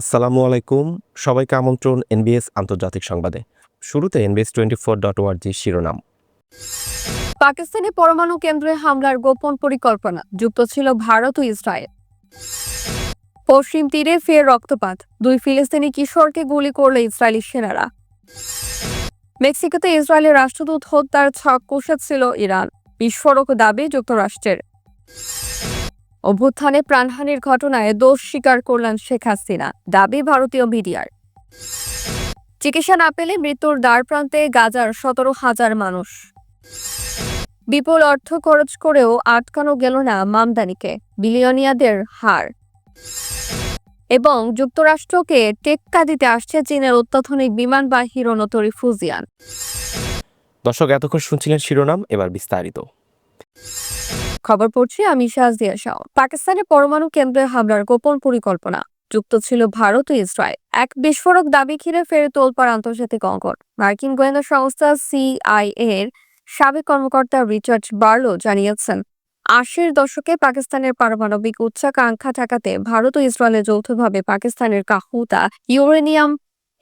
আসসালামু আলাইকুম। সবাইকে আমন্ত্রণ এনবিএস আন্তর্জাতিক সংবাদে। শুরুতে এনবিএস টোয়েন্টি ফোর ডট ওয়ার্জি শিরোনাম। পাকিস্তানি পরমাণু কেন্দ্রে হামলার গোপন পরিকল্পনা, যুক্ত ছিল ভারত ও ইসরায়েল। পশ্চিম তীরে ফের রক্তপাত, দুই ফিলিস্তিনি কিশোরকে গুলি করল ইসরায়েলি সেনারা। মেক্সিকোতে ইসরায়েলের রাষ্ট্রদূত হত্যার ছক কষেছিল ইরান, বিস্ফোরক দাবি যুক্তরাষ্ট্রের। অভ্যুত্থানে প্রাণহানির ঘটনায় দোষ স্বীকার করলেন শেখ হাসিনা, দাবি ভারতীয় মিডিয়ার। চিকিৎসা না পেলে মৃত্যুর দ্বার প্রান্তে গাজার সতেরো হাজার মানুষ। বিপুল অর্থ খরচ করেও আটকানো গেল না মামদানিকে বিলিয়নিয়াদের হার। এবং যুক্তরাষ্ট্রকে টেক্কা দিতে আসছে চীনের অত্যাধুনিক বিমানবাহী রণতরী ফুজিয়ান দর্শক, এতক্ষণ শুনছিলেন শিরোনাম, এবার বিস্তারিত। খবর পড়ছি, আমি শাহজিয়া শাহ। পাকিস্তানের পরমাণু কেন্দ্রে হামলার গোপন পরিকল্পনা। যুক্ত ছিল ভারত ও ইসরায়েল। এক বিস্ফোরক দাবি ঘিরে ফের তোলপাড় আন্তর্জাতিক অঙ্কন মার্কিন গোয়েন্দা সংস্থা সিআইএ এর সাবেক কর্মকর্তা রিচার্ড বার্লো জানিয়েছেন, আশির দশকে পাকিস্তানের পারমাণবিক উচ্চাকাঙ্ক্ষা ঠেকাতে ভারত ও ইসরায়েলের যৌথভাবে পাকিস্তানের কাহুতা ইউরেনিয়াম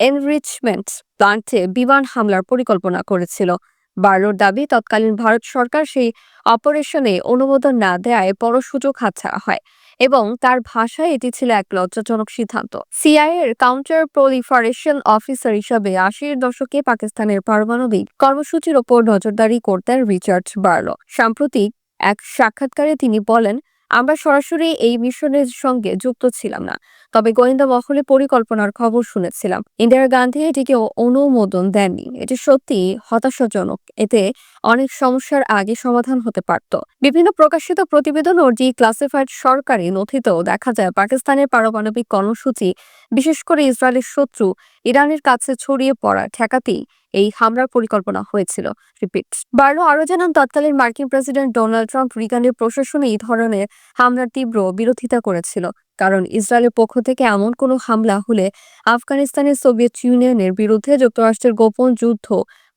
এনরিচমেন্ট প্লান্টে বিমান হামলার পরিকল্পনা করেছিল। বার্লোর দাবি, তৎকালীন ভারত সরকার সেই অপারেশনে অনুমোদন না দেয়ায় বড় সুযোগ হাতছাড়া হয় এবং তার ভাষায় এটি ছিল এক লজ্জাজনক সিদ্ধান্ত। সিআইএ এর কাউন্টার প্রলিফারেশন অফিসার হিসাবে আশির দশকে পাকিস্তানের পারমাণবিক কর্মসূচির ওপর নজরদারি করতেন রিচার্ড বার্লো। সাম্প্রতিক এক সাক্ষাৎকারে তিনি বলেন, আমরা সরাসরি এই মিশনের সঙ্গে যুক্ত ছিলাম না। তবে গোয়েন্দা মহলে পরিকল্পনার খবর শুনেছিলাম। ইন্দিরা গান্ধী এটিকে অনুমোদন দেননি। এটি সত্যি হতাশাজনক। এতে অনেক সমস্যার আগে সমাধান হতে পারত। বিভিন্ন প্রকাশিত প্রতিবেদন ও ডি ক্লাসিফাইড সরকারি নথিতেও দেখা যায় পাকিস্তানের পারমাণবিক কর্মসূচি, বিশেষ করে ইসরায়েলের শত্রু, ইরানের কাছে ছড়িয়ে পড়া ঠেকাতেই এই হামলার পরিকল্পনা হয়েছিল। রিপিট। বার্লো আরও জানান, তৎকালীন মার্কিন প্রেসিডেন্ট ডোনাল্ড ট্রাম্প রিগানের প্রশাসনে এই ধরনের হামলার তীব্র বিরোধিতা করেছিল। কারণ ইসরায়েলের পক্ষ থেকে এমন কোনো হামলা হলে আফগানিস্তানের সোভিয়েত ইউনিয়নের বিরুদ্ধে যুক্তরাষ্ট্রের গোপন যুদ্ধ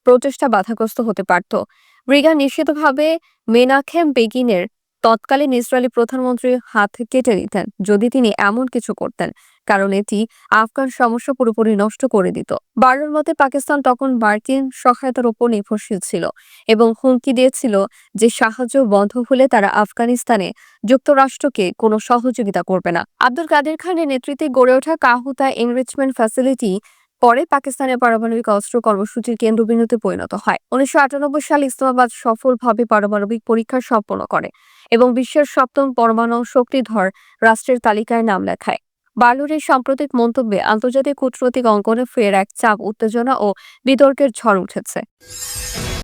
প্রচেষ্টা বাধাগ্রস্ত হতে পারত। রিগা নিশ্চিতভাবে মেনাখেম বেগিনের তৎকালীন ইসরায়েলি প্রধানমন্ত্রীর হাত কেটে নিতেন, যদি তিনি এমন কিছু করতেন। কারণ এটি আফগান সমস্যা পুরোপুরি নষ্ট করে দিত। বার্লোর মতে পাকিস্তান তখন মার্কিন সহায়তার উপর নির্ভরশীল ছিল এবং হুমকি দিয়েছিল যে সাহায্য বন্ধ হলে তারা আফগানিস্তানে যুক্তরাষ্ট্রকে কোনো সহযোগিতা করবে না। আব্দুল কাদের খানের নেতৃত্বে গড়ে ওঠা কাহুতা এনরিচমেন্ট ফ্যাসিলিটি পরে পাকিস্তানের পারমাণবিক অস্ত্র কর্মসূচির কেন্দ্রবিন্দুতে পরিণত হয়। উনিশশো আটানব্বই সালে ইসলামাবাদ সফলভাবে পারমাণবিক পরীক্ষা সম্পন্ন করে এবং বিশ্বের সপ্তম পরমাণু শক্তিধর রাষ্ট্রের তালিকায় নাম লেখায়। বার্লোর এই সাম্প্রতিক মন্তব্যে আন্তর্জাতিক কূটনৈতিক অঙ্গনে ফের এক চাপ, উত্তেজনা ও বিতর্কের ঝড় উঠেছে।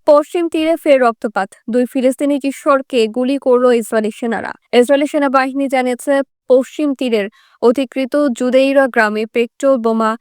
পশ্চিম তীরে ফের রক্তপাত। দুই ফিলিস্তিনি কিশোরকে গুলি করল ইসরায়েলি সেনারা। ইসরায়েলি সেনাবাহিনী জানিয়েছে, পশ্চিম তীরের অধিকৃত জুদেইরা গ্রামে পেট্রোল বোমা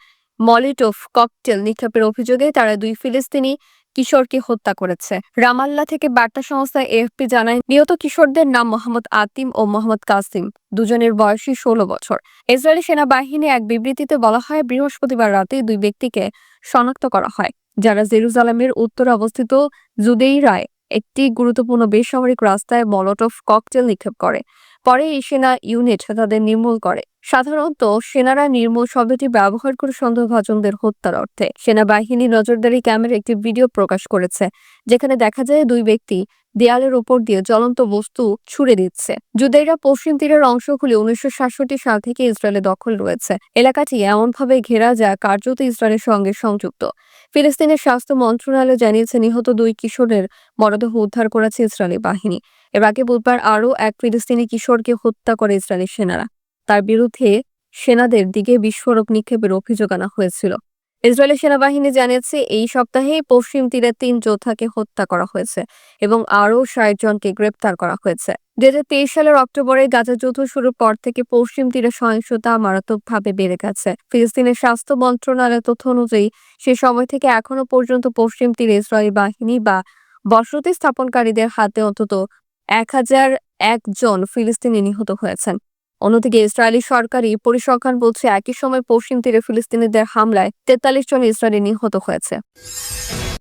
মলিটোভ ককটেল নিক্ষেপের অভিযোগে তারা দুই ফিলিস্তিনি কিশোরকে হত্যা করেছে। রামাল্লা থেকে বার্তা সংস্থা এএফপি জানায়, নিহত কিশোরদের নাম মোহাম্মদ আতিম ও মোহাম্মদ কাসিম। দুজনের বয়সী ষোলো বছর। ইসরায়েলি সেনাবাহিনী এক বিবৃতিতে বলা হয়, বৃহস্পতিবার রাতে দুই ব্যক্তিকে শনাক্ত করা হয়, যারা জেরুজালেমের উত্তরে অবস্থিত জুদেইরায় একটি গুরুত্বপূর্ণ বেসামরিক রাস্তায় মলটফ ককটেল নিক্ষেপ করে। পরে এই সেনা ইউনিট তাদের নির্মূল করে। সাধারণত সেনারা নির্মূল শব্দটি ব্যবহার করে সন্দেহভাজনদের হত্যার অর্থে। সেনাবাহিনী নজরদারি ক্যামেরা একটি ভিডিও প্রকাশ করেছে, যেখানে দেখা যায় দুই ব্যক্তি দেয়ালের উপর দিয়ে জ্বলন্ত বস্তু ছুড়ে দিচ্ছে। জুদেইরা পশ্চিম তীরের অংশগুলি উনিশশো সাতষট্টি সাল থেকে ইসরায়েলে দখল রয়েছে। এলাকাটি এমনভাবে ঘেরা যা কার্যত ইসরায়েলের সঙ্গে সংযুক্ত। ফিলিস্তিনের স্বাস্থ্য মন্ত্রণালয় জানিয়েছে, নিহত দুই কিশোরের মরদেহ উদ্ধার করেছে ইসরায়েলি বাহিনী। এর আগে বুধবার আরও এক ফিলিস্তিনি কিশোরকে হত্যা করে ইসরায়েলি সেনারা। তার বিরুদ্ধে সেনাদের দিকে বিস্ফোরক নিক্ষেপের অভিযোগ আনা হয়েছিল। ইসরায়েলি সেনাবাহিনী জানিয়েছে, এই সপ্তাহে পশ্চিম তীরে তিন যোদ্ধাকে হত্যা করা হয়েছে এবং আরও ষাট জনকে গ্রেপ্তার করা হয়েছে। দু হাজার তেইশ সালের অক্টোবরে গাজা যুদ্ধ শুরুর পর থেকে পশ্চিম তীরে সহিংসতা মারাত্মকভাবে বেড়ে গেছে। ফিলিস্তিনের স্বাস্থ্য মন্ত্রণালয়ের তথ্য অনুযায়ী, সে সময় থেকে এখনও পর্যন্ত পশ্চিম তীরে ইসরায়েলি বাহিনী বা বসতি স্থাপনকারীদের হাতে অন্তত এক হাজার একজন ফিলিস্তিনি নিহত হয়েছেন। অন্যদিকে ইসরায়েলি সরকারি পরিসংখ্যান বলছে একই সময় পশ্চিম তীরে ফিলিস্তিনিদের হামলায় তেতাল্লিশ জন ইসরায়েলি নিহত হয়েছে।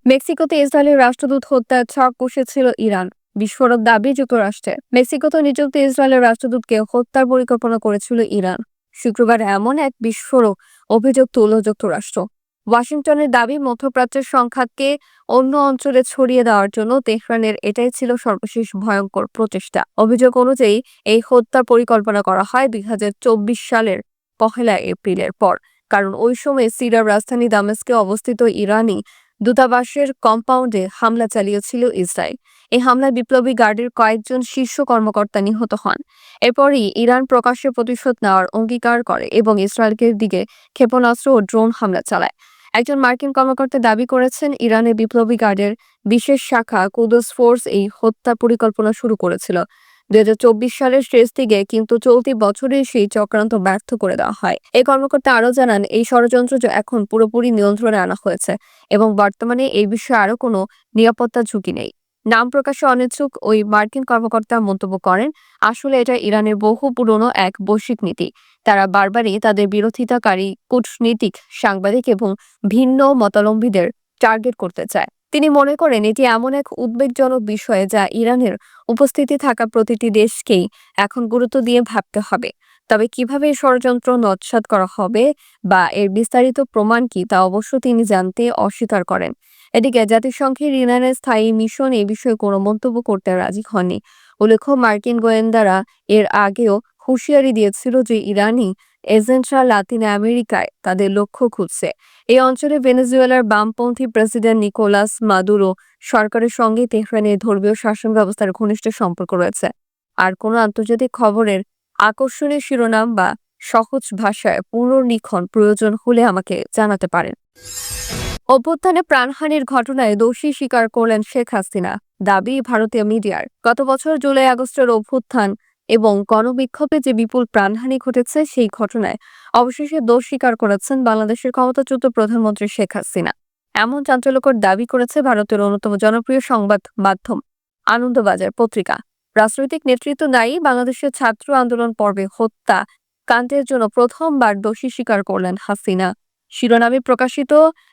মেক্সিকোতে ইসরায়েলের রাষ্ট্রদূত হত্যার ছক কষেছিল ইরান। বিস্ফোরক দাবি যুক্তরাষ্ট্রে। মেক্সিকোতে নিযুক্ত ইসরায়েলের রাষ্ট্রদূতকে হত্যার পরিকল্পনা করেছিল ইরান। শুক্রবার এমন এক বিস্ফোরক অভিযোগ তুলল যুক্তরাষ্ট্র। ওয়াশিংটনের দাবি, মধ্যপ্রাচ্যের সংখ্যাকে অন্য অঞ্চলে ছড়িয়ে দেওয়ার জন্য তেহরানের এটাই ছিল সর্বশেষ ভয়ঙ্কর প্রচেষ্টা। অভিযোগ অনুযায়ী, এই হত্যার পরিকল্পনা করা হয় দুই হাজার চব্বিশ সালের পহেলা এপ্রিলের পর। কারণ ওই সময় সিরিয়ার রাজধানী দামেস্কে অবস্থিত ইরানি দূতাবাসের কম্পাউন্ডে হামলা চালিয়েছিল ইসরায়েল। এই হামলায় বিপ্লবী গার্ডের কয়েকজন শীর্ষ কর্মকর্তা নিহত হন। এরপরই ইরান প্রকাশ্যে প্রতিশোধ নেওয়ার অঙ্গীকার করে এবং ইসরায়েলকে দিকে ক্ষেপণাস্ত্র ও ড্রোন হামলা চালায়। একজন মার্কিন কর্মকর্তা দাবি করেছেন ইরানের বিপ্লবী গার্ডের বিশেষ শাখা কুদস ফোর্স এই হত্যা পরিকল্পনা শুরু করেছিল। দুই হাজার চব্বিশ সালের শেষ দিকে কিন্তু চলতি বছরে সেই চক্রান্ত ব্যর্থ করে দেওয়া হয়। এই কর্মকর্তা আরও জানান, এই ষড়যন্ত্র এখন পুরোপুরি নিয়ন্ত্রণে আনা হয়েছে এবং বর্তমানে এই বিষয়ে আরও কোনো নিরাপত্তা ঝুঁকি নেই। নাম প্রকাশে অনিচ্ছুক ওই মার্কিন কর্মকর্তা মন্তব্য করেন, আসলে এটা ইরানের বহু পুরনো এক বৈশ্বিক নীতি। তারা বারবারই তাদের বিরোধিতাকারী কূটনীতিক সাংবাদিক এবং ভিন্ন মতালম্বীদের টার্গেট করতে চায়। তিনি মনে করেন এটি এমন এক উদ্বেগজনক বিষয় যা ইরানের উপস্থিতি থাকা প্রতিটি দেশকেই এখন গুরুত্ব দিয়ে ভাবতে হবে। তবে কীভাবে ষড়যন্ত্র নৎসাৎ করা হবে বা এর বিস্তারিত প্রমাণ কি তা অবশ্য তিনি জানতে অস্বীকার করেন। এদিকে জাতিসংঘের ইরানের স্থায়ী মিশন এ বিষয়ে কোনো মন্তব্য করতে রাজি হননি। উল্লেখ্য, মার্কিন গোয়েন্দারা এর আগেও হুঁশিয়ারি দিয়েছিল যে ইরানি এজেন্টরা লাতিন আমেরিকায় তাদের লক্ষ্য খুঁজছে। এই অঞ্চলে ভেনেজুয়েলার বামপন্থী প্রেসিডেন্ট নিকোলাস মাদুরো সরকারের সঙ্গে তেহরানের ধর্মীয় শাসন ব্যবস্থার ঘনিষ্ঠ সম্পর্ক রয়েছে। আর কোনো আন্তর্জাতিক খবরের আকর্ষণীয় শিরোনাম বা সহজ ভাষায় পুনর্লিখন প্রয়োজন হলে আমাকে জানাতে পারেন। অভ্যুত্থানে প্রাণহানির ঘটনায় দোষী স্বীকার করলেন শেখ হাসিনা। দাবি ভারতীয় মিডিয়ার। গত বছর জুলাই আগস্টের অভ্যুত্থান এবং গণবিক্ষোভে যে বিপুল প্রাণহানি ঘটেছে সেই ঘটনায় অবশেষে দোষ স্বীকার করেছেন বাংলাদেশের ক্ষমতাচ্যুত প্রধানমন্ত্রী শেখ হাসিনা। এমন চাঞ্চল্যকর দাবি করেছে ভারতের অন্যতম জনপ্রিয় সংবাদ মাধ্যম আনন্দবাজার পত্রিকা। রাজনৈতিক নেতৃত্ব দায়ী বাংলাদেশের ছাত্র আন্দোলন পর্বে হত্যা, কাণ্ডের জন্য প্রথমবার দোষী স্বীকার করলেন হাসিনা। শিরোনামে প্রকাশিত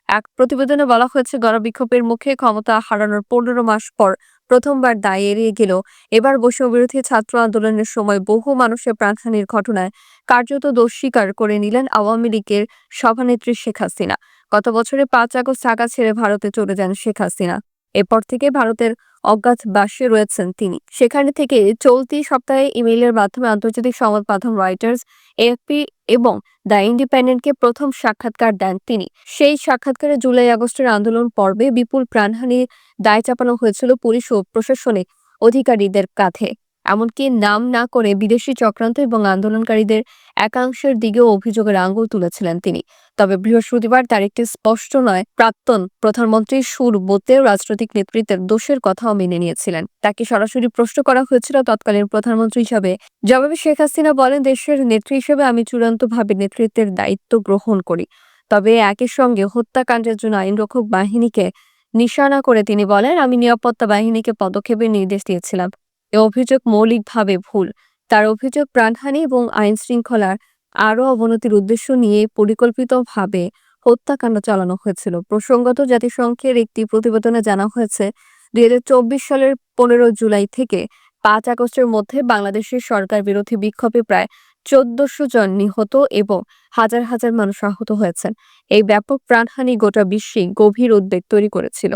এক প্রতিবেদনে বলা হয়েছে, গণবিক্ষোভের মুখে ক্ষমতা হারানোর পনেরো মাস পর প্রথমবার দায় এড়িয়ে গেল। এবার বৈষম্যবিরোধী ছাত্র আন্দোলনের সময় বহু মানুষের প্রাণহানির ঘটনায় কার্যত দোষ স্বীকার করে নিলেন আওয়ামী লীগের সভানেত্রী শেখ হাসিনা। গত বছরে পাঁচ আগস্ট ঢাকা ছেড়ে ভারতে চলে যান শেখ হাসিনা। এরপর থেকে ভারতের অজ্ঞাতবাসে রয়েছেন তিনি। সেখানে থেকে চলতি সপ্তাহে ইমেইলের মাধ্যমে আন্তর্জাতিক সংবাদ মাধ্যম রয়টার্স এএফপি এবং দ্য ইন্ডিপেন্ডেন্টকে প্রথম সাক্ষাৎকার দেন তিনি। সেই সাক্ষাৎকারে জুলাই আগস্টের আন্দোলন পর্বে বিপুল প্রাণহানির দায় চাপানো হয়েছিল পুলিশ ও প্রশাসনে অধিকারীদের কাঁধে। এমনকি নাম না করে বিদেশি চক্রান্ত এবং আন্দোলনকারীদের একাংশের দিকেও অভিযোগের আঙ্গুল তুলেছিলেন তিনি। তবে বৃহস্পতিবার তার একটি স্পষ্ট নয়, প্রাক্তন প্রধানমন্ত্রী সুর বোতেও রাজনৈতিক নেতৃত্বের দোষের কথাও মেনে নিয়েছিলেন। তাকে সরাসরি প্রশ্ন করা হয়েছিল তৎকালীন প্রধানমন্ত্রী হিসাবে। জবাবে শেখ হাসিনা বলেন, দেশের নেত্রী হিসেবে আমি চূড়ান্তভাবে নেতৃত্বের দায়িত্ব গ্রহণ করি। তবে একই সঙ্গে হত্যাকাণ্ডের জন্য আইনরক্ষক বাহিনীকে নিশানা করে তিনি বলেন, আমি নিরাপত্তা বাহিনীকে পদক্ষেপের নির্দেশ দিয়েছিলাম। এ অভিযোগ মৌলিকভাবে ভুল। তার অভিযোগ প্রাণহানি এবং আইন শৃঙ্খলার আরও অবনতির উদ্দেশ্য নিয়ে পরিকল্পিতভাবে হত্যাকাণ্ড চালানো হয়েছিল। প্রসঙ্গত, জাতিসংঘের একটি প্রতিবেদনে জানা হয়েছে, দুই সালের পনেরো জুলাই থেকে পাঁচ আগস্টের মধ্যে বাংলাদেশের সরকার বিরোধী বিক্ষোভে প্রায় চোদ্দশো জন নিহত এবং হাজার হাজার মানুষ আহত হয়েছেন। এই ব্যাপক প্রাণহানি গোটা বিশ্বে গভীর উদ্বেগ তৈরি করেছিল।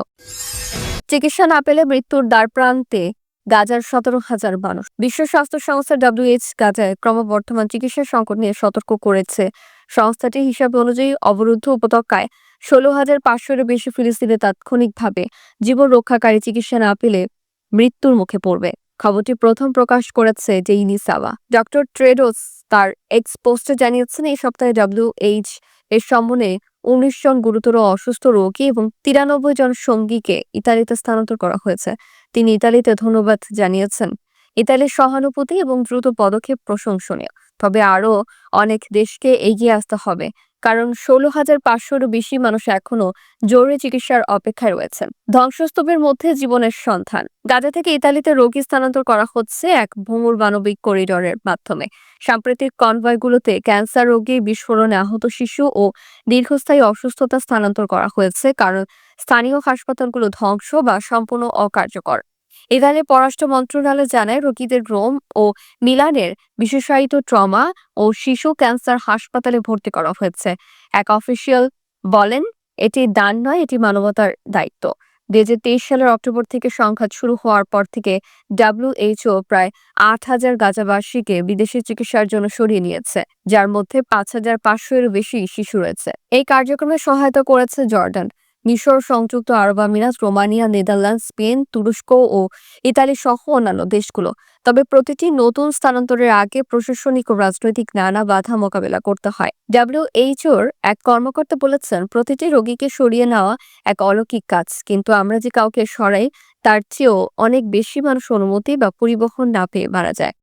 চিকিৎসা না পেলে মৃত্যুর দ্বারপ্রান্তে গাজার সতেরো হাজার মানুষ। বিশ্ব স্বাস্থ্য সংস্থা ডব্লিউএইচ গাজায় ক্রমবর্ধমান চিকিৎসা সংকট নিয়ে সতর্ক করেছে। সংস্থাটির হিসাব অনুযায়ী অবরুদ্ধ উপত্যকায় ষোলো হাজার পাঁচশোরও বেশি ফিলিস্তিনে তাৎক্ষণিকভাবে জীবন রক্ষাকারী চিকিৎসা না পেলে মৃত্যুর মুখে পড়বে। খবরটি প্রথম প্রকাশ করেছে জেইনি সাওয়া ডক্টর ট্রেডোস তার এক্স পোস্টে জানিয়েছেন, এই সপ্তাহে ডব্লিউএইচ এর সম্বন্ধে উনিশ জন গুরুতর অসুস্থ রোগী এবং তিরানব্বই জন সঙ্গীকে ইতালিতে স্থানান্তর করা হয়েছে। তিনি ইতালিতে ধন্যবাদ জানিয়েছেন। ইতালির সহানুভূতি এবং দ্রুত পদক্ষেপ প্রশংসনীয়। তবে আরও অনেক দেশকে এগিয়ে আসতে হবে। কারণ ষোলো হাজার পাঁচশোরও বেশি মানুষ এখনও জরুরি চিকিৎসার অপেক্ষায় রয়েছেন ধ্বংসস্তূপের মধ্যে জীবনের সন্ধান। গাজা থেকে ইতালিতে রোগী স্থানান্তর করা হচ্ছে এক ভূমুর মানবিক করিডোরের মাধ্যমে। সাম্প্রতিক কনভয়গুলোতে ক্যান্সার রোগী, বিস্ফোরণে আহত শিশু ও দীর্ঘস্থায়ী অসুস্থতা স্থানান্তর করা হয়েছে, কারণ স্থানীয় হাসপাতালগুলো ধ্বংস বা সম্পূর্ণ অকার্যকর। ইতালির পররাষ্ট্র মন্ত্রণালয় জানায়, রোগীদের রোম ও মিলানের বিশেষায়িত ট্রমা ও শিশু ক্যান্সার হাসপাতালে ভর্তি করা হয়েছে। এক অফিসিয়াল বলেন, এটি দান নয়, এটি মানবতার দায়িত্ব। দুই হাজার তেইশ সালের অক্টোবর থেকে সংঘাত শুরু হওয়ার পর থেকে ডাব্লিউএইচও প্রায় আট হাজার গাজাবাসীকে বিদেশি চিকিৎসার জন্য সরিয়ে নিয়েছে, যার মধ্যে পাঁচ হাজার পাঁচশো এর বেশি শিশু রয়েছে। এই কার্যক্রমে সহায়তা করেছে জর্ডান। মিশর সংযুক্ত আরব আমিরাত, রোমানিয়া নেদারল্যান্ড স্পেন, তুরস্ক ও ইতালি সহ অন্যান্য দেশগুলো। তবে প্রতিটি নতুন স্থানান্তরের আগে প্রশাসনিক ও রাজনৈতিক নানা বাধা মোকাবেলা করতে হয়। ডাব্লিউএইচওর এক কর্মকর্তা বলেছেন, প্রতিটি রোগীকে সরিয়ে নেওয়া এক অলৌকিক কাজ। কিন্তু আমরা যে কাউকে সরাই, তার চেয়েও অনেক বেশি মানুষ অনুমতি বা পরিবহন না পেয়ে মারা যায়।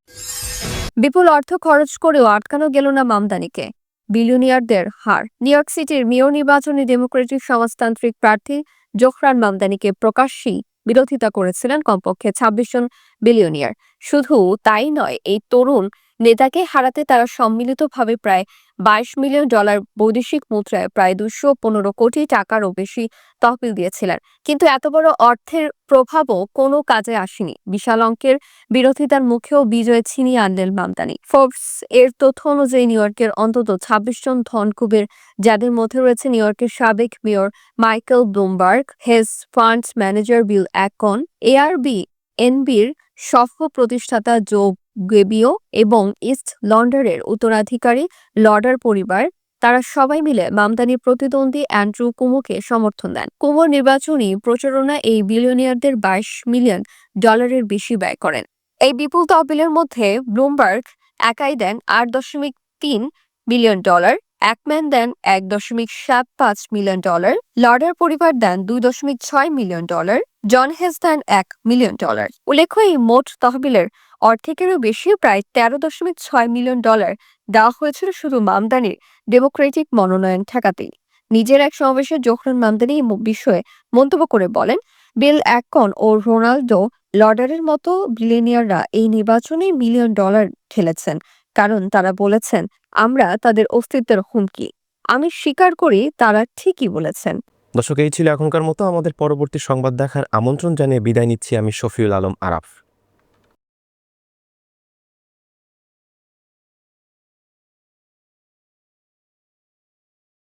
বিপুল অর্থ খরচ করেও আটকানো গেল না মামদানিকে। বিলিয়নিয়ারদের হার। নিউ ইয়র্ক সিটির মেয়র নির্বাচনে ডেমোক্রেটিক সমাজতান্ত্রিক প্রার্থী জোখরান মামদানিকে প্রকাশ্যেই বিরোধিতা করেছিলেন কমপক্ষে ছাব্বিশ জন বিলিয়নিয়ার। শুধু তাই নয়, এই তরুণ নেতাকে হারাতে তারা সম্মিলিতভাবে প্রায় বাইশ মিলিয়ন ডলার বৈদেশিক মুদ্রায় প্রায় দুশো পনেরো কোটি টাকারও বেশি তহবিল দিয়েছিলেন। কিন্তু এত বড় অর্থের প্রভাবও কোনো কাজে আসেনি। বিশাল অঙ্কের বিরোধিতার মুখেও বিজয় ছিনিয়ে আনলেন মামদানি। ফোর্বস এর তথ্য অনুযায়ী নিউ ইয়র্কের অন্তত ছাব্বিশ জন ধনকুবের যাদের মধ্যে রয়েছে নিউ ইয়র্কের সাবেক mayor Michael Bloomberg, hedge funds manager Bill Ackman ARB এনবির সহ প্রতিষ্ঠাতা জো গেবিও এবং ইস্ট লন্ডনের উত্তরাধিকারী লর্ডার পরিবার, তারা সবাই মিলে মামদানির প্রতিদ্বন্দ্বী অ্যান্ড্রু কুমোকে সমর্থন দেন। কুমোর নির্বাচনী প্রচারণা এই বিলিয়নিয়ারদের বাইশ মিলিয়ন ডলারের বেশি ব্যয় করেন। এই বিপুল তহবিলের মধ্যে ব্লুমবার্গ একাই দেন আট দশমিক তিন মিলিয়ন ডলার একম্যান দেন এক দশমিক সাত পাঁচ মিলিয়ন ডলার, লর্ডার পরিবার দেন দুই দশমিক ছয় মিলিয়ন ডলার, জন হেস দেন এক মিলিয়ন ডলার। উল্লেখ্য, এই মোট তহবিলের অর্ধেকেরও বেশি প্রায় তেরো দশমিক ছয় মিলিয়ন ডলার দেওয়া হয়েছিল শুধু মামদানির ডেমোক্রেটিক মনোনয়ন ঠেকাতেই নিজের এক সমাবেশে জোহরান মামদানি বিষয়ে মন্তব্য করে বলেন, বিল অ্যাকন ও রোনাল্ডো লর্ডারের মতো বিলেনিয়াররা এই নির্বাচনে মিলিয়ন ডলার ঠেলেছেন, কারণ তারা বলেছেন, আমরা তাদের অস্তিত্বের হুমকি। আমি স্বীকার করি তারা ঠিকই বলেছেন। দর্শক, এই ছিল এখনকার মতো। আমাদের পরবর্তী সংবাদ দেখার আমন্ত্রণ জানিয়ে বিদায় নিচ্ছি আমি শফিউল আলম আরাফ।